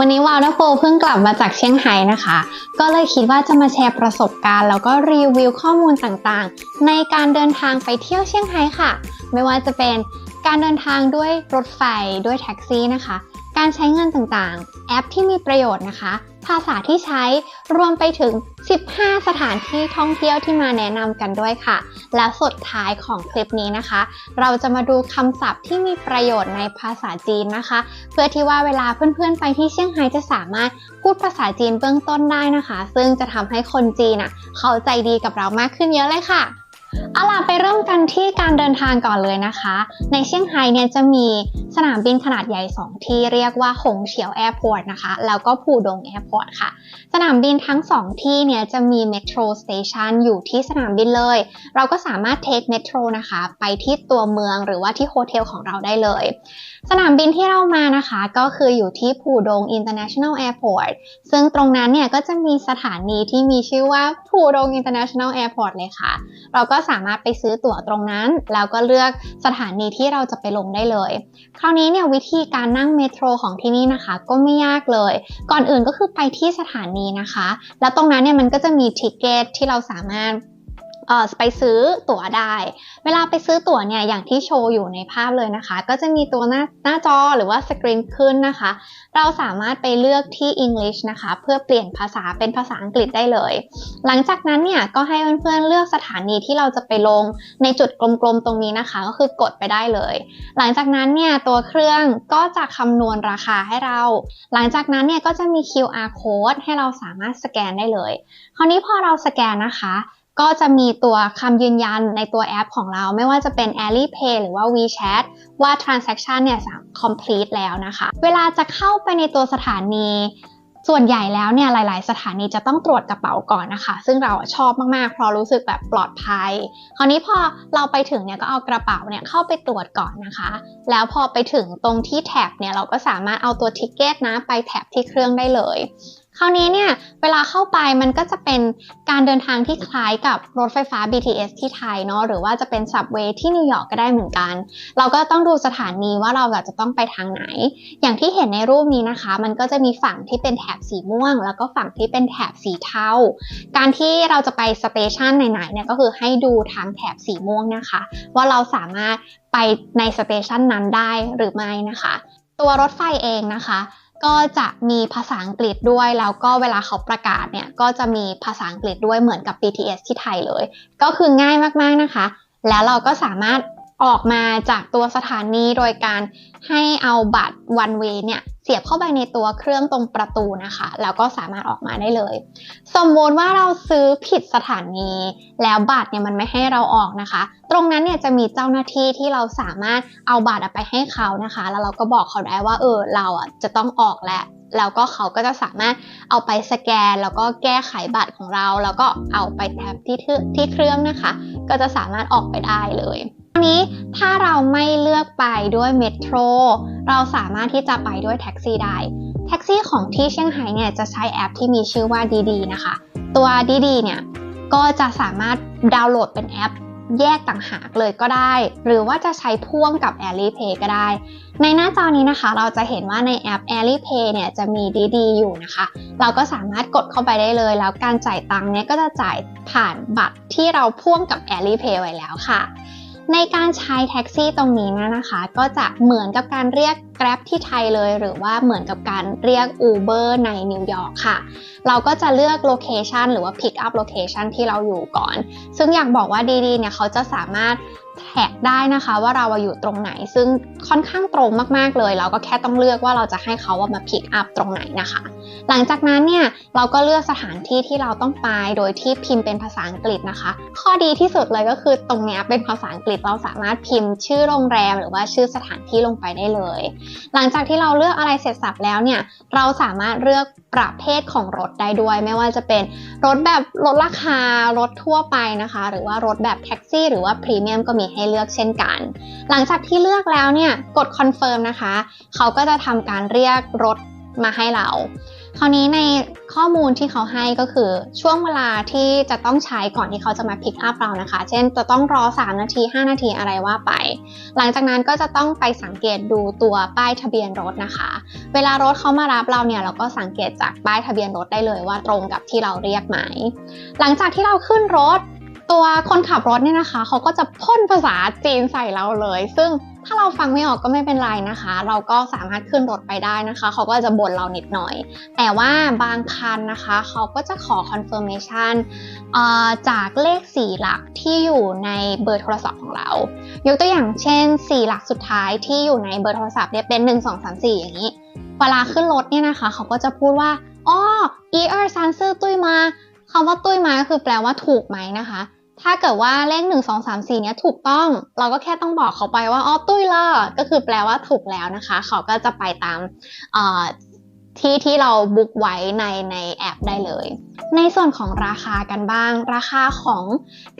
วันนี้วาวและโฟเพิ่งกลับมาจากเชียงไฮ้นะคะ ก็เลยคิดว่าจะมาแชร์ประสบการณ์ แล้วก็รีวิวข้อมูลต่างๆ ในการเดินทางไปเที่ยวเชียงไฮ้ค่ะ ไม่ว่าจะเป็นการเดินทางด้วยรถไฟด้วยแท็กซี่นะคะ การใช้เงินต่างๆ แอปที่มีประโยชน์นะคะ ภาษาที่ใช้รวมไปถึง 15 สถานที่ท่องเที่ยวที่มาแนะนำกันด้วยค่ะ แล้วสุดท้ายของคลิปนี้นะคะ เราจะมาดูคำศัพท์ที่มีประโยชน์ในภาษาจีนนะคะ เพื่อที่ว่าเวลาเพื่อนๆไปที่เชียงไฮ้จะสามารถพูดภาษาจีนเบื้องต้นได้นะคะ ซึ่งจะทำให้คนจีนอะเข้าใจดีกับเรามากขึ้นเยอะเลยค่ะ เอาล่ะไปเริ่มกันที่การเดินทางก่อนเลยนะคะ ในเซี่ยงไฮ้เนี่ยจะมีสนามบินขนาดใหญ่ 2 ที่เรียกว่าหงเฉียวแอร์พอร์ตนะคะ แล้วก็ผู่ดงแอร์พอร์ตค่ะ สนามบินทั้ง 2 ที่เนี่ยจะมีเมโทรสเตชันอยู่ที่สนามบินเลย เราก็สามารถเทคเมโทรนะคะ ไปที่ตัวเมืองหรือว่าที่โฮเทลของเราได้เลย สนามบินที่เรามานะคะก็คืออยู่ที่ผู่ดง International Airport ซึ่งตรงนั้นเนี่ยก็จะมีสถานีที่มีชื่อว่าผู่ดง International Airport เลยค่ะ เราก็สามารถไปซื้อตั๋วตรงนั้น แล้วก็เลือกสถานีที่เราจะไปลงได้เลย คราวนี้เนี่ยวิธีการนั่งเมโทรของที่นี่นะคะ ก็ไม่ยากเลย ก่อนอื่นก็คือไปที่สถานีนะคะ แล้วตรงนั้นเนี่ยมันก็จะมีทิเกตที่เราสามารถ เอ่อไปซื้อตั๋วได้ เวลาไปซื้อตั๋วเนี่ยอย่างที่โชว์อยู่ในภาพเลยนะคะ ก็จะมีตัวหน้าหน้าจอหรือว่าสกรีนขึ้นนะคะ เราสามารถไปเลือกที่ English นะคะ เพื่อเปลี่ยนภาษาเป็นภาษาอังกฤษได้เลย หลังจากนั้นเนี่ยก็ให้เพื่อนๆเลือกสถานีที่เราจะไปลงในจุดกลมๆตรงนี้นะคะ ก็คือกดไปได้เลย หลังจากนั้นเนี่ยตัวเครื่องก็จะคำนวณราคาให้เรา หลังจากนั้นเนี่ยก็จะมี QR code ให้เราสามารถสแกนได้เลย คราวนี้พอเราสแกนนะคะ ก็จะมีตัวคำยืนยันในตัวแอปของเราไม่ว่าจะเป็น Alipay หรือว่า WeChat ว่า transaction เนี่ย complete แล้วนะคะ เวลาจะเข้าไปในตัวสถานีส่วนใหญ่แล้วเนี่ยหลาย ๆ สถานีจะต้องตรวจกระเป๋าก่อนนะคะ ซึ่งเราชอบมาก ๆ เพราะรู้สึกแบบปลอดภัย คราวนี้พอเราไปถึงเนี่ยก็เอากระเป๋าเนี่ยเข้าไปตรวจก่อนนะคะ แล้วพอไปถึงตรงที่แท็บเนี่ยเราก็สามารถเอาตัวทิกเก็ตนะไปแท็บที่เครื่องได้เลย คราวนี้เนี่ยเวลาเข้าไปมันก็จะเป็นการเดินทางที่คล้ายกับรถไฟฟ้า BTS ที่ไทยเนาะหรือว่าจะเป็น Subway ที่นิวยอร์กก็ได้เหมือนกัน เราก็ต้องดูสถานีว่าเราแบบจะต้องไปทางไหน อย่างที่เห็นในรูปนี้นะคะ มันก็จะมีฝั่งที่เป็นแถบสีม่วง แล้วก็ฝั่งที่เป็นแถบสีเทาการที่เราจะไปสเตชันไหนๆเนี่ยก็คือให้ดูทางแถบสีม่วงนะคะ ว่าเราสามารถไปในสเตชันนั้นได้หรือไม่นะคะ ตัวรถไฟเองนะคะ ก็จะมีภาษาอังกฤษด้วย แล้วก็เวลาเขาประกาศเนี่ย ก็จะมีภาษาอังกฤษด้วยเหมือนกับ BTS ที่ไทยเลย ก็คือง่ายมากๆนะคะ แล้วเราก็สามารถออกมาจากตัวสถานีโดยการให้เอาบัตร one way เนี่ย สียบเข้าไปในตัวเครื่องตรงประตูนะคะ แล้วก็สามารถออกมาได้เลย สมมติว่าเราซื้อผิดสถานี แล้วบัตรเนี่ยมันไม่ให้เราออกนะคะ ตรงนั้นเนี่ยจะมีเจ้าหน้าที่ที่เราสามารถเอาบัตรไปให้เขานะคะ แล้วเราก็บอกเขาได้ว่าเออเราอะจะต้องออกแล้วแล้วก็เขาก็จะสามารถเอาไปสแกน แล้วก็แก้ไขบัตรของเรา แล้วก็เอาไปแท็บที่ที่เครื่องนะคะ ก็จะสามารถออกไปได้เลย นี้ถ้าเราไม่เลือกไปด้วยเมโทรเราสามารถที่จะไปด้วยแท็กซี่ได้ แท็กซี่ของที่เชียงไฮ้เนี่ยจะใช้แอปที่มีชื่อว่าดีดีนะคะ ตัวดีดีเนี่ยก็จะสามารถดาวน์โหลดเป็นแอปแยกต่างหากเลยก็ได้ หรือว่าจะใช้พ่วงกับ Alipay ก็ได้ ในหน้าจอนี้นะคะเราจะเห็นว่าในแอป Alipay เนี่ยจะมีดีๆอยู่นะคะ เราก็สามารถกดเข้าไปได้เลย แล้วการจ่ายตังค์เนี่ยก็จะจ่ายผ่านบัตรที่เราพ่วงกับ Alipay ไว้แล้วค่ะ ในการใช้แท็กซี่ตรงนี้นะนะคะ ก็จะเหมือนกับการเรียก Grab ที่ไทยเลย หรือว่าเหมือนกับการเรียก Uber ในนิวยอร์กค่ะ เราก็จะเลือกโลเคชันหรือว่า Pick up location ที่เราอยู่ก่อน ซึ่งอยากบอกว่าดีๆเนี่ยเขาจะสามารถแท็กได้นะคะว่าเราอยู่ตรงไหน ซึ่งค่อนข้างตรงมากๆเลย เราก็แค่ต้องเลือกว่าเราจะให้เขาว่ามา pick up ตรงไหนนะคะ หลังจากนั้นเนี่ยเราก็เลือกสถานที่ที่เราต้องไปโดยที่พิมพ์เป็นภาษาอังกฤษนะคะ ข้อดีที่สุดเลยก็คือตรงนี้เป็นภาษาอังกฤษเราสามารถพิมพ์ชื่อโรงแรมหรือว่าชื่อสถานที่ลงไปได้เลย หลังจากที่เราเลือกอะไรเสร็จสับแล้วเนี่ยเราสามารถเลือกประเภทของรถได้ด้วย ไม่ว่าจะเป็นรถแบบลดราคารถทั่วไปนะคะ หรือว่ารถแบบแท็กซี่ หรือว่าพรีเมียมก็มีให้เลือกเช่นกัน หลังจากที่เลือกแล้วเนี่ยกดคอนเฟิร์มนะคะ เขาก็จะทำการเรียกรถมาให้เรา คราวนี้ในข้อมูลที่เขาให้ก็คือช่วงเวลาที่จะต้องใช้ก่อนที่เขาจะมาพิกอัพเรานะคะ เช่นจะต้องรอ 3 นาที 5 นาทีอะไรว่าไป หลังจากนั้นก็จะต้องไปสังเกตดูตัวป้ายทะเบียนรถนะคะ เวลารถเขามารับเราเนี่ยเราก็สังเกตจากป้ายทะเบียนรถได้เลยว่าตรงกับที่เราเรียกไหม หลังจากที่เราขึ้นรถ ตัวคนขับรถเนี่ยนะคะ เขาก็จะพ่นภาษาจีนใส่เราเลย ซึ่งถ้าเราฟังไม่ออกก็ไม่เป็นไรนะคะ เราก็สามารถขึ้นรถไปได้นะคะ เขาก็จะบ่นเรานิดหน่อย แต่ว่าบางคันนะคะ เขาก็จะขอ confirmation เอ่อจากเลข4หลักที่อยู่ในเบอร์โทรศัพท์ของเรา ยกตัวอย่างเช่น4หลักสุดท้ายที่อยู่ในเบอร์โทรศัพท์เนี่ยเป็น 1 2 3 4 อย่างนี้เวลาขึ้นรถเนี่ยนะคะ เขาก็จะพูดว่าอ๋ออีเออร์ซันซื่อตุ้ยมาคำว่าตุ้ยมาก็คือแปลว่าถูกไหมนะคะ ถ้าเกิดว่าเลขหนึ่งสองสามสี่เนี้ยถูกต้อง เราก็แค่ต้องบอกเขาไปว่าอ๋อตุ้ยละก็คือแปลว่าถูกแล้วนะคะ เขาก็จะไปตามเอ่อ ที่ที่เราบุ๊กไว้ในในแอปได้เลย ในส่วนของราคากันบ้าง ราคาของ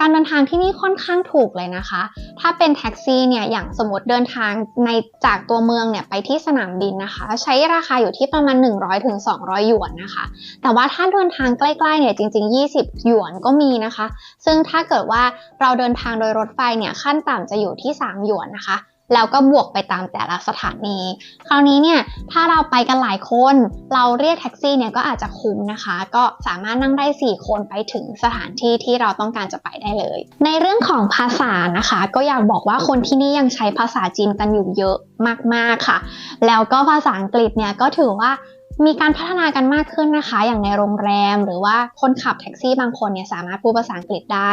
การเดินทางที่นี่ค่อนข้างถูกเลยนะคะ ถ้าเป็นแท็กซี่เนี่ยอย่างสมมติเดินทางในจากตัวเมืองเนี่ยไปที่สนามบินนะคะ ใช้ราคาอยู่ที่ประมาณ 100-200ถึงหยวนนะคะ แต่ว่าถ้าเดินทางใกล้ๆเนี่ยจริง ๆ 20 หยวนก็มีนะคะ ซึ่งถ้าเกิดว่าเราเดินทางโดยรถไฟเนี่ยขั้นต่ำจะอยู่ที่ 3 หยวนนะคะ แล้วก็บวกไปตามแต่ละสถานี คราวนี้เนี่ยถ้าเราไปกันหลายคน เราเรียกแท็กซี่เนี่ยก็อาจจะคุ้มนะคะ ก็สามารถนั่งได้ 4 คนไปถึงสถานที่ที่เราต้องการจะไปได้เลย ในเรื่องของภาษานะคะ ก็อยากบอกว่าคนที่นี่ยังใช้ภาษาจีนกันอยู่เยอะมากๆค่ะ แล้วก็ภาษาอังกฤษเนี่ยก็ถือว่า มีการพัฒนากันมากขึ้นนะคะ อย่างในโรงแรม หรือว่าคนขับแท็กซี่บางคนเนี่ยสามารถพูดภาษาอังกฤษได้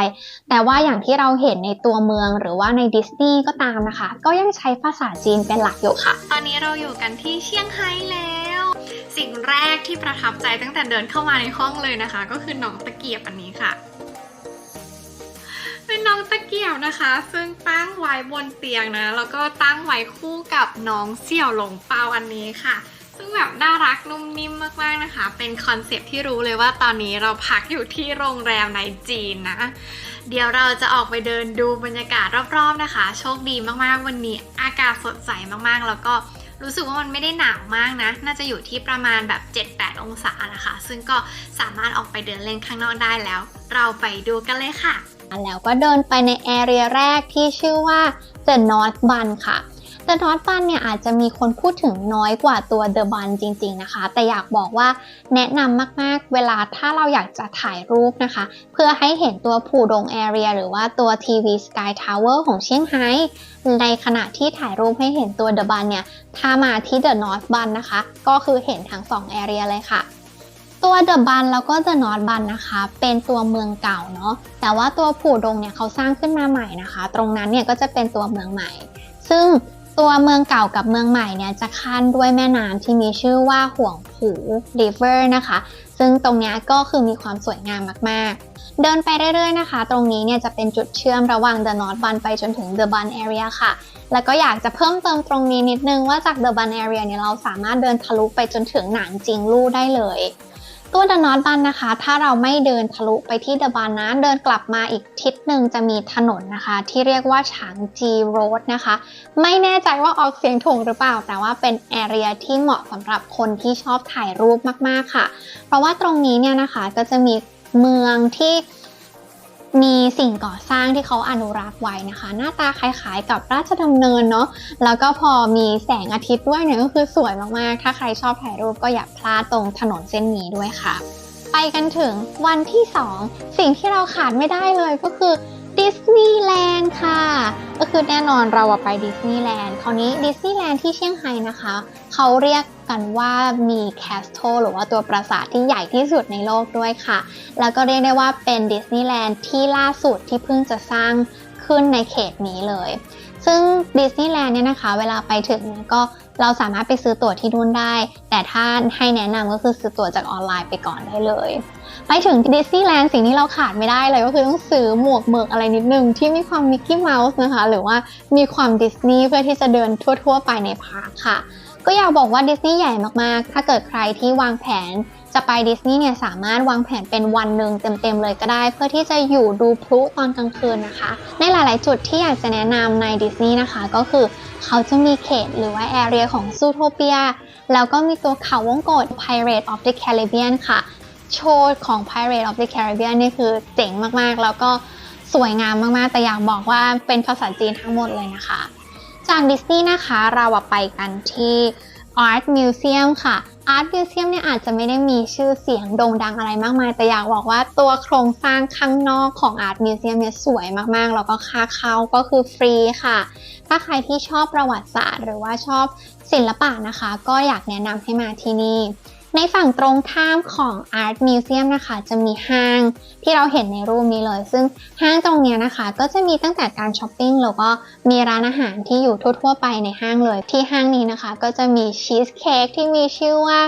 แต่ว่าอย่างที่เราเห็นในตัวเมืองหรือว่าในดิสนีย์ก็ตามนะคะ ก็ยังใช้ภาษาจีนเป็นหลักอยู่ค่ะ ตอนนี้เราอยู่กันที่เชียงไฮ้แล้ว สิ่งแรกที่ประทับใจตั้งแต่เดินเข้ามาในห้องเลยนะคะ ก็คือน้องตะเกียบอันนี้ค่ะเป็นน้องตะเกียบนะคะ ซึ่งตั้งไว้บนเตียงนะ แล้วก็ตั้งไว้คู่กับน้องเสี่ยวหลงเปาอันนี้ค่ะ ซึ่งแบบน่ารักนุ่มนิ่มมากๆนะคะ เป็นคอนเซปที่รู้เลยว่าตอนนี้เราพักอยู่ที่โรงแรมในจีนนะ เดี๋ยวเราจะออกไปเดินดูบรรยากาศรอบๆนะคะ โชคดีมากๆวันนี้อากาศสดใสมากๆ แล้วก็รู้สึกว่ามันไม่ได้หนาวมากนะ น่าจะอยู่ที่ประมาณแบบ 7-8 องศานะคะ ซึ่งก็สามารถออกไปเดินเล่นข้างนอกได้แล้ว เราไปดูกันเลยค่ะ แล้วก็เดินไปในแอเรียแรกที่ชื่อว่า The North Bun ค่ะ The Not Bun เนี่ยอาจจะมีคนพูดถึงน้อยกว่าตัว The Bun จริงๆนะคะ แต่อยากบอกว่าแนะนำมากๆ เวลาถ้าเราอยากจะถ่ายรูปนะคะ เพื่อให้เห็นตัวผู่ดงแอเรียหรือว่าตัว TV Sky Tower ของเชียงไฮ้ในขณะที่ถ่ายรูปให้เห็นตัว The Bun เนี่ย ถ้ามาที่ The North Bun นะคะ ก็คือเห็นทั้ง2 area เลยค่ะตัว The Bun แล้วก็ The North Bun นะคะ เป็นตัวเมืองเก่าเนาะแต่ว่าตัวผู่ดงเนี่ยเขาสร้างขึ้นมาใหม่นะคะ ตรงนั้นเนี่ยก็จะเป็นตัวเมืองใหม่ ซึ่ง ตัวเมืองเก่ากับเมืองใหม่เนี่ยจะขั้นด้วยแม่น้ำที่มีชื่อว่าห่วงผู River นะคะ ซึ่งตรงนี้ก็คือมีความสวยงามมากๆ เดินไปเรื่อยๆนะคะ ตรงนี้เนี่ยจะเป็นจุดเชื่อมระหว่าง The North Bun ไปจนถึง The Bun Area ค่ะ แล้วก็อยากจะเพิ่มเติมตรงนี้นิดนึงว่าจาก The Bun Area เนี่ยเราสามารถเดินทะลุไปจนถึงหนานจิงลู่ได้เลย ตัวเดอะนอตบันนะคะ ถ้าเราไม่เดินทะลุไปที่เดอะบานะเดินกลับมาอีกทิศหนึ่งจะมีถนนนะคะ ที่เรียกว่าฉางจีโรดนะคะ ไม่แน่ใจว่าออกเสียงถูกหรือเปล่า แต่ว่าเป็นแอเรียที่เหมาะสำหรับคนที่ชอบถ่ายรูปมากๆค่ะ เพราะว่าตรงนี้เนี่ยนะคะก็จะมีเมืองที่ มีสิ่งก่อสร้างที่เขาอนุรักษ์ไว้นะคะ หน้าตาคล้ายๆกับราชดำเนินเนาะแล้วก็พอมีแสงอาทิตย์ด้วยเนี่ยก็คือสวยมากๆ ถ้าใครชอบถ่ายรูปก็อย่าพลาดตรงถนนเส้นนี้ด้วยค่ะ ไปกันถึงวันที่ 2 สิ่งที่เราขาดไม่ได้เลยก็คือ ดิสนีย์แลนด์ค่ะ ก็คือแน่นอนเราไปดิสนีย์แลนด์คราวนี้ดิสนีย์แลนด์ที่เชียงไฮ้นะคะ เขาเรียกกันว่ามีแคสโตหรือว่าตัวปราสาทที่ใหญ่ที่สุดในโลกด้วยค่ะ แล้วก็เรียกได้ว่าเป็นดิสนีย์แลนด์ที่ล่าสุดที่เพิ่งจะสร้างขึ้นในเขตนี้เลย ซึ่งดิสนีย์แลนด์เนี่ยนะคะ เวลาไปถึงก็ เราสามารถไปซื้อตั๋วที่นู่นได้ แต่ถ้าให้แนะนำก็คือซื้อตั๋วจากออนไลน์ไปก่อนได้เลย ไปถึงดิสนีย์แลนด์สิ่งที่เราขาดไม่ได้เลยก็คือต้องซื้อหมวกเมือกอะไรนิดนึง ที่มีความมิกกี้เมาส์นะคะ หรือว่ามีความดิสนีย์เพื่อที่จะเดินทั่ว ๆ ไปในพาร์คค่ะ ก็อยากบอกว่าดิสนีย์ใหญ่มากๆ ถ้าเกิดใครที่วางแผนจะไปดิสนีย์เนี่ยสามารถวางแผนเป็นวันหนึ่งเต็มๆเลยก็ได้ เพื่อที่จะอยู่ดูพลุตอนกลางคืนนะคะ ในหลายๆจุดที่อยากจะแนะนำในดิสนีย์นะคะ ก็คือ เขาจะมีเขตหรือว่าแอเรียของซูโทเปีย แล้วก็มีตัวเขาวงกต Pirate of the Caribbean ค่ะ โชว์ของ Pirate of the Caribbean นี่คือเจ๋งมากๆ แล้วก็สวยงามมากๆ แต่อยากบอกว่าเป็นภาษาจีนทั้งหมดเลยนะคะ จากดิสนีย์นะคะเราไปกันที่ Art Museum ค่ะ Art Museum เนี่ยอาจจะไม่ได้มีชื่อเสียงโด่งดังอะไรมากมาย แต่อยากบอกว่าตัวโครงสร้างข้างนอกของ Art Museum เนี่ยสวยมากๆ แล้วก็ค่าเข้าก็คือฟรีค่ะ ถ้าใครที่ชอบประวัติศาสตร์ หรือว่าชอบศิลปะนะคะ ก็อยากแนะนำให้มาที่นี่ ในฝั่งตรงข้ามของ Art Museum นะคะ จะมีห้างที่เราเห็นในรูปนี้เลย ซึ่งห้างตรงนี้นะคะ ก็จะมีตั้งแต่การช้อปปิ้งแล้วก็มีร้านอาหารที่อยู่ทั่ว ๆ ไปในห้างเลย ที่ห้างนี้นะคะ ก็จะมีชีสเค้กที่มีชื่อว่า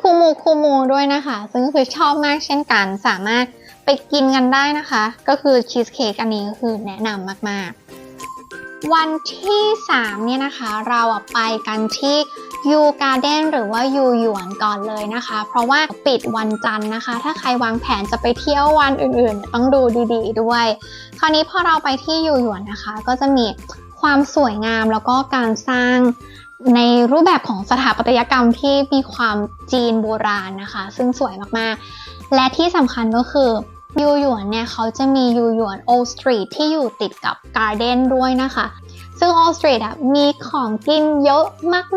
คูมูคูมูด้วยนะคะ ซึ่งคือชอบมากเช่นกันสามารถไปกินกันได้นะคะ ก็คือชีสเค้กอันนี้ก็คือแนะนำมากๆ วันที่ 3 เนี่ยนะคะ เราไปกันที่ ยูการ์เด้นหรือว่ายูหยวนก่อนเลยนะคะ เพราะว่าปิดวันจันทร์นะคะ ถ้าใครวางแผนจะไปเที่ยววันอื่นๆ ต้องดูดีๆด้วย คราวนี้พอเราไปที่ยูหยวนนะคะ ก็จะมีความสวยงามแล้วก็การสร้างในรูปแบบของสถาปัตยกรรมที่มีความจีนโบราณนะคะ ซึ่งสวยมากๆ และที่สำคัญก็คือยูหยวนเนี่ยเขาจะมียูหยวนโอสตรีทที่อยู่ติดกับการ์เด้นด้วยนะคะ ซึ่งออสเตรียอะมีของกินเยอะ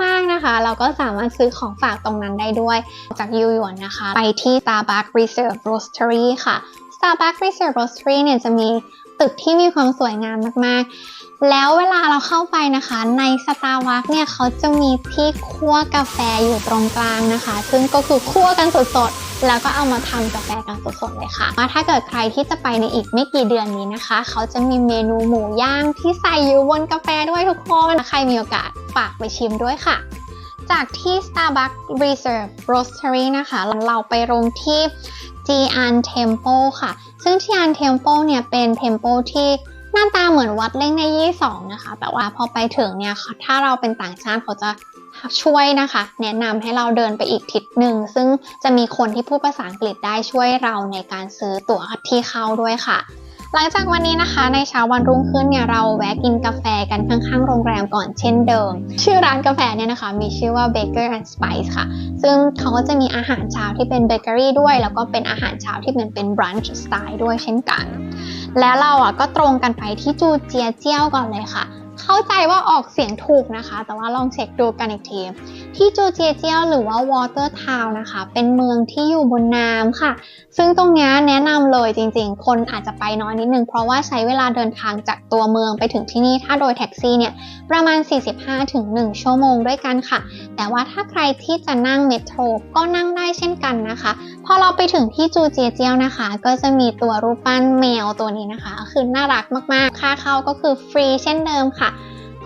มาก ๆ นะคะ เราก็สามารถซื้อของฝากตรงนั้นได้ด้วย จากยูหยวนนะคะ ไปที่ Starbucks Reserve Roastery ค่ะ Starbucks Reserve Roastery เนี่ยจะมีตึกที่มีความสวยงามมาก ๆ แล้วเวลาเราเข้าไปนะคะใน Starbucks เนี่ยเขาจะมีที่คั่วกาแฟอยู่ตรงกลางนะคะ ซึ่งก็คือคั่วกันสดๆ แล้วก็เอามาทำกาแฟกันสดๆเลยค่ะว่าถ้าเกิดใครที่จะไปในอีกไม่กี่เดือนนี้นะคะ เขาจะมีเมนูหมูย่างที่ใส่อยู่บนกาแฟด้วยทุกคนใครมีโอกาสฝากไปชิมด้วยค่ะ จากที่ Starbucks Reserve Roastery นะคะ เราไปลงที่ Jian Temple ค่ะ ซึ่ง Jian Temple เนี่ยเป็น Temple ที่ หน้าตาเหมือนวัดเล่งในยี่สองนะคะ แต่ว่าพอไปถึงเนี่ยถ้าเราเป็นต่างชาติเขาจะช่วยนะคะ แนะนำให้เราเดินไปอีกทิศหนึ่ง ซึ่งจะมีคนที่พูดภาษาอังกฤษได้ช่วยเราในการซื้อตั๋วที่เข้าด้วยค่ะ หลังจากวันนี้นะคะในเช้าวันรุ่งขึ้นเนี่ยเราแวะกินกาแฟกันข้างๆโรงแรมก่อนเช่นเดิม ชื่อร้านกาแฟเนี่ยนะคะ มีชื่อว่า Baker and Spice ค่ะ ซึ่งเขาก็จะมีอาหารเช้าที่เป็นเบเกอรี่ด้วย แล้วก็เป็นอาหารเช้าที่เหมือนเป็น brunch style ด้วยเช่นกัน แล้วเราอะก็ตรงกันไปที่จูเจียเจี้ยวก่อนเลยค่ะ เข้าใจว่าออกเสียงถูกนะคะ แต่ว่าลองเช็คดูกันอีกทีที่จูเจียเจียวหรือว่า Water Town นะคะ เป็นเมืองที่อยู่บนน้ำค่ะ ซึ่งตรงนี้แนะนำเลยจริงๆ คนอาจจะไปน้อยนิดนึง เพราะว่าใช้เวลาเดินทางจากตัวเมืองไปถึงที่นี่ ถ้าโดยแท็กซี่เนี่ยประมาณ 45-1 ชั่วโมงด้วยกันค่ะ แต่ว่าถ้าใครที่จะนั่งเมโทรก็นั่งได้เช่นกันนะคะ พอเราไปถึงที่จูเจียเจียวนะคะ ก็จะมีตัวรูปปั้นแมวตัวนี้นะคะ คือน่ารักมากๆ ค่าเข้าก็คือฟรีเช่นเดิมค่ะ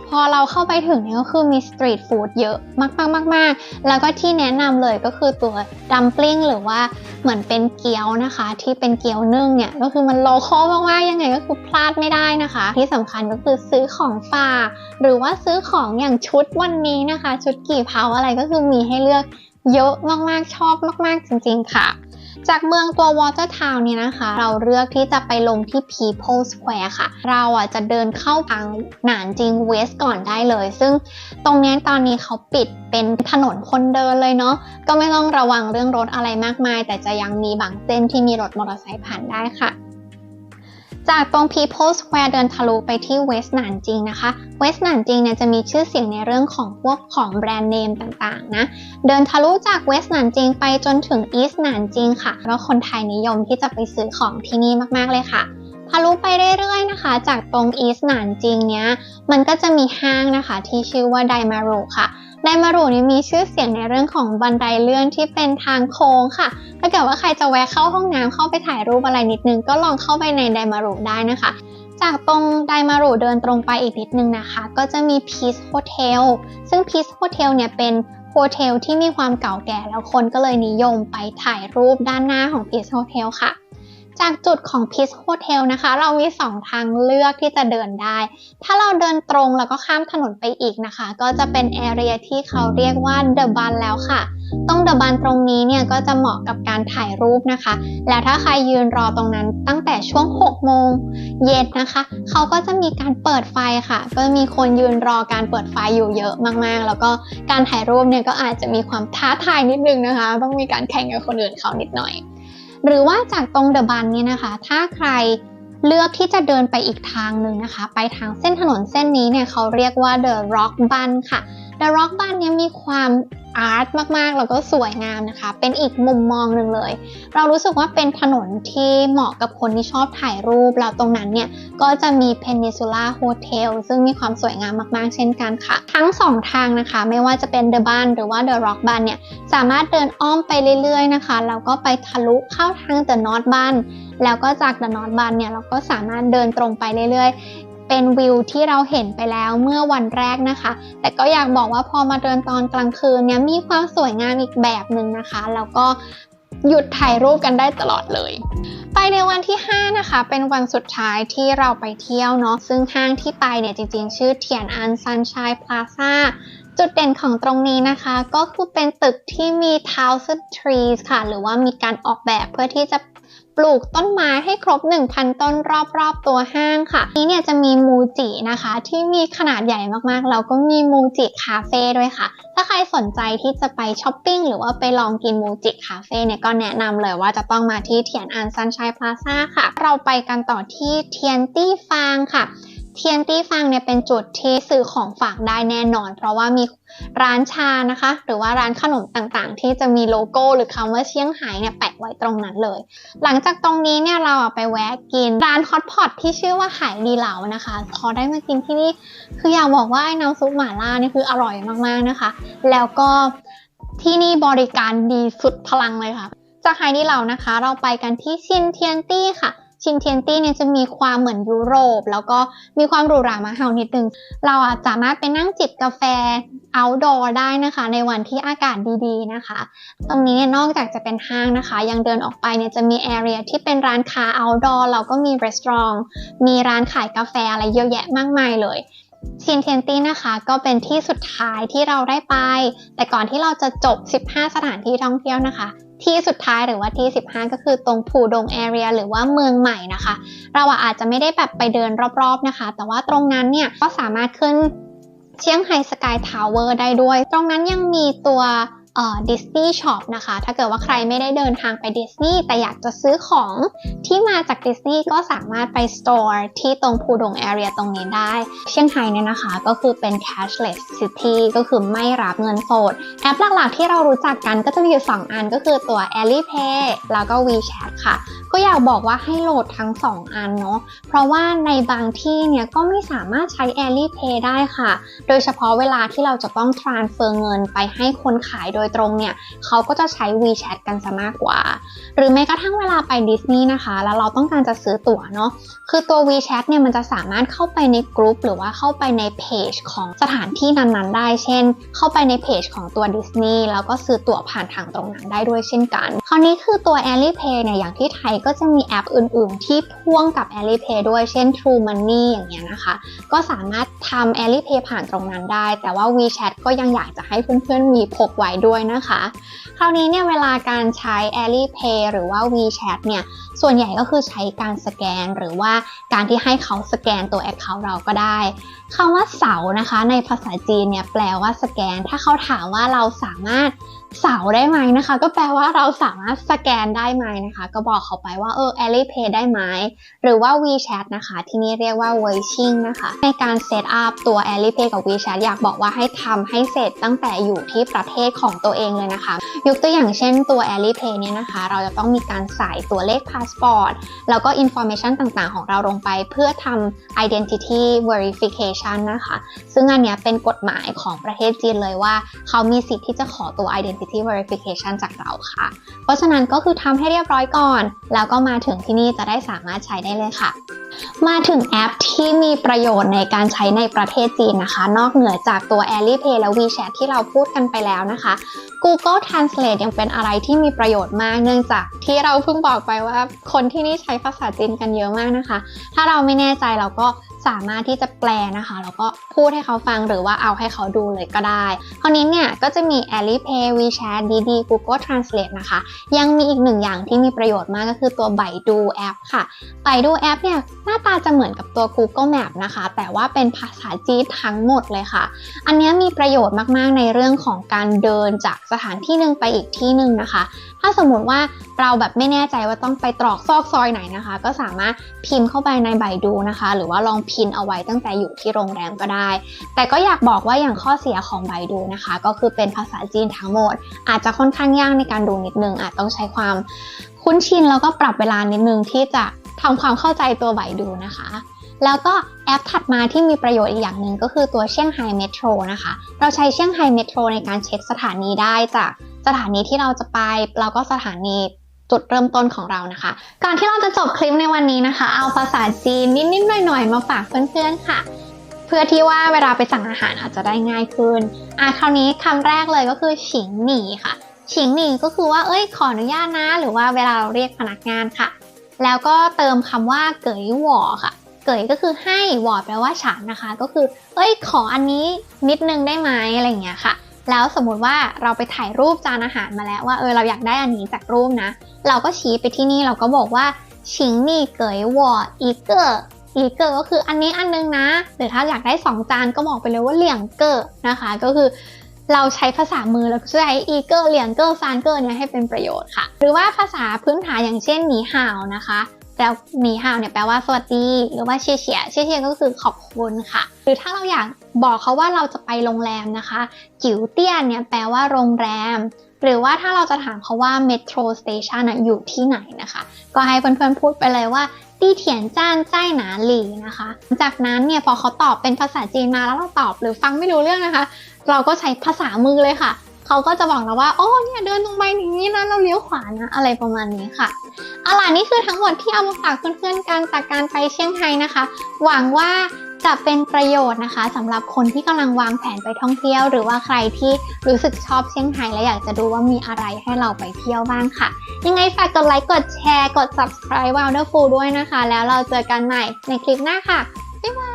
พอเราเข้าไปถึงเนี่ยก็คือมีสตรีทฟู้ดเยอะมากๆๆๆ แล้วก็ที่แนะนำเลยก็คือตัวดัมปลิ้งหรือว่าเหมือนเป็นเกี๊ยวนะคะ ที่เป็นเกี๊ยวนึ่งเนี่ยก็คือมันโลคอลมากๆยังไงก็คือพลาดไม่ได้นะคะ ที่สำคัญก็คือซื้อของฝากหรือว่าซื้อของอย่างชุดวันนี้นะคะ ชุดกี่เพาอะไรก็คือมีให้เลือกเยอะมากๆชอบมาก ๆจริง ๆ ค่ะ จากเมืองตัววอเตอร์ทาวน์เนี่ยนะคะ เราเลือกที่จะไปลงที่ People Square ค่ะ เราอะจะเดินเข้าทางหนานจิงเวสก่อนได้เลย ซึ่งตรงนี้ตอนนี้เขาปิดเป็นถนนคนเดินเลยเนาะก็ไม่ต้องระวังเรื่องรถอะไรมากมาย แต่จะยังมีบางเส้นที่มีรถมอเตอร์ไซค์ผ่านได้ค่ะ จากตรง People Square เดินทะลุไปที่เวสหนานจิงนะคะ เวสหนานจิงเนี่ยจะมีชื่อเสียงในเรื่องของพวกของแบรนด์เนมต่างๆนะ เดินทะลุจากเวสหนานจิงไปจนถึงอีสหนานจิงค่ะ แล้วคนไทยนิยมที่จะไปซื้อของที่นี่มากๆเลยค่ะทะลุไปเรื่อยๆนะคะ จากตรงอีสหนานจิงเนี้ย มันก็จะมีห้างนะคะที่ชื่อว่าไดมารุค่ะ ไดมารุนี่มีชื่อเสียงในเรื่องของบันไดเลื่อนที่เป็นทางโค้งค่ะ ถ้าเกิดว่าใครจะแวะเข้าห้องน้ำเข้าไปถ่ายรูปอะไรนิดนึง ก็ลองเข้าไปในไดมารุได้นะคะ จากตรงไดมารุเดินตรงไปอีกนิดนึงนะคะ ก็จะมี Peace Hotel ซึ่ง Peace Hotel เนี่ยเป็นโฮเทลที่มีความเก่าแก่แล้วคนก็เลยนิยมไปถ่ายรูปด้านหน้าของ Peace Hotel ค่ะ จากจุดของ Peace Hotel นะคะ เรามี 2 ทางเลือกที่จะเดินได้ ถ้าเราเดินตรงแล้วก็ข้ามถนนไปอีกนะคะ ก็จะเป็นแอเรียที่เขาเรียกว่า The Bun แล้วค่ะตรงเดอะบันตรงนี้เนี่ยก็จะเหมาะกับการถ่ายรูปนะคะ แล้วถ้าใครยืนรอตรงนั้นตั้งแต่ช่วง 6 โมงเย็นนะคะ เขาก็จะมีการเปิดไฟค่ะ ก็มีคนยืนรอการเปิดไฟอยู่เยอะมากๆ แล้วก็การถ่ายรูปเนี่ยก็อาจจะมีความท้าทายนิดนึงนะคะ ต้องมีการแข่งกับคนอื่นเขานิดหน่อย หรือว่าจากตรงเดอะบันเนี่ยนะคะ ถ้าใครเลือกที่จะเดินไปอีกทางหนึ่งนะคะ ไปทางเส้นถนนเส้นนี้เนี่ยเขาเรียกว่า The Rock Bun ค่ะ The Rock Bun เนี่ยมีความ อาร์ตมากๆ แล้วก็สวยงามนะคะ เป็นอีกมุมมองหนึ่งเลย เรารู้สึกว่าเป็นถนนที่เหมาะกับคนที่ชอบถ่ายรูป แล้วตรงนั้นเนี่ย ก็จะมี Peninsula Hotel ซึ่งมีความสวยงามมากๆ เช่นกันค่ะ ทั้งสองทางนะคะ ไม่ว่าจะเป็น The Bun หรือว่า The Rock Bun เนี่ย สามารถเดินอ้อมไปเรื่อยๆ นะคะ แล้วก็ไปทะลุเข้าทาง The North Bun แล้วก็จาก The North Bun เนี่ย เราก็สามารถเดินตรงไปเรื่อยๆ เป็นวิวที่เราเห็นไปแล้วเมื่อวันแรกนะคะ แต่ก็อยากบอกว่าพอมาเดินตอนกลางคืนเนี่ยมีความสวยงามอีกแบบหนึ่งนะคะ แล้วก็หยุดถ่ายรูปกันได้ตลอดเลย ไปในวันที่ 5 นะคะ เป็นวันสุดท้ายที่เราไปเที่ยวเนาะ ซึ่งห้างที่ไปเนี่ยจริงๆ ชื่อเทียนอันซันชัยพลาซ่าจุดเด่นของตรงนี้นะคะก็คือเป็นตึกที่มี thousand trees ค่ะ หรือว่ามีการออกแบบเพื่อที่จะ ปลูกต้นไม้ให้ครบ 1,000 ต้นรอบๆตัวห้างค่ะ นี้เนี่ยจะมีมูจินะคะ ที่มีขนาดใหญ่มากๆ แล้วก็มีมูจิคาเฟ่ด้วยค่ะ ถ้าใครสนใจที่จะไปช้อปปิ้งหรือว่าไปลองกินมูจิคาเฟ่เนี่ยก็แนะนำเลยว่าจะต้องมาที่เทียนอันซันชัยพลาซ่าค่ะ เราไปกันต่อที่เทียนตี้ฟางค่ะ เทียนตี้ฟังเนี่ยเป็นจุดที่ซื้อของฝากได้แน่นอน เพราะว่ามีร้านชานะคะ หรือว่าร้านขนมต่างๆ ที่จะมีโลโก้หรือคำว่าเชียงไฮ้เนี่ยแปะไว้ตรงนั้นเลย หลังจากตรงนี้เนี่ยเราไปแวะกินร้านฮอตพอตที่ชื่อว่าไหดีเหลานะคะพอได้มากินที่นี่คืออยากบอกว่าไอ้น้ำซุปหม่าล่านี่คืออร่อยมากๆนะคะ แล้วก็ที่นี่บริการดีสุดพลังเลยค่ะ จากไฮดีเหลานะคะ เราไปกันที่ชินเทียนตี้ค่ะ ชินเทียนตี้เนี่ยจะมีความเหมือนยุโรป แล้วก็มีความหรูหรามาเฮานิดนึง เราอาจสามารถไปนั่งจิบกาแฟ outdoor ได้นะคะ ในวันที่อากาศดีๆนะคะ ตรงนี้เนี่ยนอกจากจะเป็นห้างนะคะ ยังเดินออกไปเนี่ยจะมี area ที่เป็นร้านค้า outdoor แล้วก็มี restaurant มีร้านขายกาแฟอะไรเยอะแยะมากมายเลยชินเทียนตี้นะคะก็เป็นที่สุดท้ายที่เราได้ไป แต่ก่อนที่เราจะจบ 15 สถานที่ท่องเที่ยวนะคะ ที่สุดท้ายหรือว่าที่ 15 ก็คือตรงผูดงแอเรียหรือว่าเมืองใหม่นะคะ เราอะอาจจะไม่ได้แบบไปเดินรอบๆนะคะ แต่ว่าตรงนั้นเนี่ยก็สามารถขึ้นเชียงไฮสกายทาวเวอร์ได้ด้วย ตรงนั้นยังมีตัว ดิสนีย์ช็อปนะคะ ถ้าเกิดว่าใครไม่ได้เดินทางไปดิสนีย์แต่อยากจะซื้อของที่มาจากดิสนีย์ก็สามารถไปสโตร์ที่ตรงพูดงแอเรียตรงนี้ได้ เชียงไฮ้เนี่ยนะคะ ก็คือเป็น cashless city ก็คือไม่รับเงินสด แอปหลักๆที่เรารู้จักกันก็จะมีอยู่ 2 อันก็คือตัว Alipay แล้วก็ WeChat ค่ะ ก็อยากบอกว่าให้โหลดทั้ง 2 อันเนาะ เพราะว่าในบางที่เนี่ยก็ไม่สามารถใช้ Alipay ได้ค่ะ โดยเฉพาะเวลาที่เราจะต้อง transfer เงินไปให้คนขายโดยตรงเนี่ย เขาก็จะใช้ WeChat กันซะมากกว่า หรือแม้กระทั่งเวลาไปดิสนีย์นะคะ แล้วเราต้องการจะซื้อตั๋วเนาะ คือตัว WeChat เนี่ยมันจะสามารถเข้าไปในกลุ่มหรือว่าเข้าไปในเพจของสถานที่นั้นๆได้ เช่น เข้าไปในเพจของตัวดิสนีย์แล้วก็ซื้อตั๋วผ่านทางตรงนั้นได้ด้วยเช่นกัน คราวนี้คือตัว Alipay เนี่ยอย่างที่ไทยก็จะมีแอปอื่นๆ ที่พ่วงกับ Alipay ด้วยเช่น True Money อย่างเงี้ยนะคะ ก็สามารถทำ Alipay ผ่านตรงนั้นได้ แต่ว่า WeChat ก็ยังอยากจะให้เพื่อนๆ มีพกไว้ด้วยนะคะ คราวนี้เนี่ยเวลาการใช้ Alipay หรือว่า WeChat เนี่ยส่วนใหญ่ก็คือใช้การสแกนหรือว่าการที่ให้เขาสแกนตัว Account เราก็ได้คำว่าเสานะคะ ในภาษาจีนเนี่ยแปลว่าสแกน ถ้าเขาถามว่าเราสามารถ สาวได้ไหมนะคะ ก็แปลว่าเราสามารถสแกนได้ไหมนะคะ ก็บอกเขาไปว่าเออ Alipay ได้ไหมหรือว่า WeChat นะคะ ที่นี่เรียกว่า Weixin นะคะ ในการเซตอัพตัว Alipay กับ WeChat อยากบอกว่าให้ทำให้เสร็จตั้งแต่อยู่ที่ประเทศของตัวเองเลยนะคะ ยกตัวอย่างเช่นตัว Alipay เนี่ยนะคะ เราจะต้องมีการใส่ตัวเลขพาสปอร์ตแล้วก็ information ต่างๆ ของเราลงไปเพื่อทำ identity verification นะคะ ซึ่งอันเนี้ยเป็นกฎหมายของประเทศจีนเลยว่า เขามีสิทธิ์ที่จะขอตัว identity verification จากเราค่ะ เพราะฉะนั้นก็คือทำให้เรียบร้อยก่อน แล้วก็มาถึงที่นี่จะได้สามารถใช้ได้เลยค่ะ มาถึงแอปที่มีประโยชน์ในการใช้ในประเทศจีนนะคะ นอกเหนือจากตัว Alipay และ WeChat ที่เราพูดกันไปแล้วนะคะ Google Translate ยังเป็นอะไรที่มีประโยชน์มากเนื่องจากที่เราเพิ่งบอกไปว่าคนที่นี่ใช้ภาษาจีนกันเยอะมากนะคะ ถ้าเราไม่แน่ใจเราก็ สามารถที่จะแปลนะคะ แล้วก็พูดให้เขาฟังหรือว่าเอาให้เขาดูเลยก็ได้ คราวนี้เนี่ยก็จะมี Alipay WeChat Didi Google Translate นะคะ ยังมีอีกหนึ่งอย่างที่มีประโยชน์มากก็คือตัว Baidu App ค่ะ Baidu App เนี่ยหน้าตาจะเหมือนกับตัว Google Map นะคะ แต่ว่าเป็นภาษาจีนทั้งหมดเลยค่ะ อันนี้มีประโยชน์มากๆในเรื่องของการเดินจากสถานที่หนึ่งไปอีกที่หนึ่งนะคะ ถ้าสมมติว่าเราแบบไม่แน่ใจว่าต้องไปตรอกซอกซอยไหนนะคะ ก็สามารถพิมพ์เข้าไปในไบดูนะคะ หรือว่าลองพินเอาไว้ตั้งแต่อยู่ที่โรงแรมก็ได้ แต่ก็อยากบอกว่าอย่างข้อเสียของไบดูนะคะ ก็คือเป็นภาษาจีนทั้งหมด อาจจะค่อนข้างยากในการดูนิดนึง อาจต้องใช้ความคุ้นชินแล้วก็ปรับเวลานิดนึงที่จะทำความเข้าใจตัวไบดูนะคะแล้วก็แอปถัดมาที่มีประโยชน์อีกอย่างหนึ่งก็คือตัวเชียงไฮ้เมโทรนะคะ เราใช้เชียงไฮ้เมโทรในการเช็คสถานีได้จากสถานีที่เราจะไป แล้วก็สถานี จุดเริ่มต้นของเรานะคะ ก่อนที่เราจะจบคลิปในวันนี้นะคะ เอาภาษาจีนนิดๆหน่อยๆ มาฝากเพื่อนๆค่ะ เพื่อที่ว่าเวลาไปสั่งอาหารอาจจะได้ง่ายขึ้น อะคราวนี้คำแรกเลยก็คือฉิงหนีค่ะ ฉิงหนีก็คือว่าเอ้ยขออนุญาตนะ หรือว่าเวลาเราเรียกพนักงานค่ะ แล้วก็เติมคำว่าเกยหวอค่ะ เกยก็คือให้หวอแปลว่าฉันนะคะ ก็คือ เอ้ยขออันนี้นิดนึงได้ไหมอะไรอย่างเงี้ยค่ะ แล้วสมมุติว่าเราไปถ่ายรูปจานอาหารมาแล้วว่าเออเราอยากได้อันนี้จากรูปนะ เราก็ชี้ไปที่นี่เราก็บอกว่าชิงนี่เกยวออีเกอร์อีเกอร์ก็คืออันนี้อันนึงนะ หรือถ้าอยากได้สองจานก็บอกไปเลยว่าเหลี่ยงเกอร์นะคะ ก็คือเราใช้ภาษามือแล้วก็ใช้อีเกอร์เหลี่ยงเกอร์ซานเกอร์เนี่ยให้เป็นประโยชน์ค่ะ หรือว่าภาษาพื้นฐานอย่างเช่นหนีห่าวนะคะ แล้วหนีห่าวเนี่ยแปลว่าสวัสดี หรือว่าเชียเฉียเชียเฉียก็คือขอบคุณค่ะ หรือถ้าเราอยากบอกเขาว่าเราจะไปโรงแรมนะคะ จิ๋วเตี้ยนเนี่ยแปลว่าโรงแรม หรือว่าถ้าเราจะถามเขาว่าเมโทรสเตชันอยู่ที่ไหนนะคะ ก็ให้เพื่อนๆพูดไปเลยว่าตี้เถียนจ้านใจหนาหลีนะคะ จากนั้นเนี่ยพอเขาตอบเป็นภาษาจีนมาแล้วเราตอบหรือฟังไม่รู้เรื่องนะคะ เราก็ใช้ภาษามือเลยค่ะ เขาก็จะบอกเราว่า โอ้เนี่ยเดินตรงไปอย่างนี้นะเราเลี้ยวขวานะอะไรประมาณนี้ค่ะเอาล่ะนี่คือทั้งหมดที่เอามาฝากเพื่อนๆกันจากการไปเชียงไฮ้นะคะ หวังว่าจะเป็นประโยชน์นะคะสำหรับคนที่กำลังวางแผนไปท่องเที่ยว หรือว่าใครที่รู้สึกชอบเชียงไฮ้และอยากจะดูว่ามีอะไรให้เราไปเที่ยวบ้างค่ะ ยังไงฝากกดไลค์กดแชร์กด subscribe Wonderful ด้วยนะคะ แล้วเราเจอกันใหม่ในคลิปหน้าค่ะบ๊ายบาย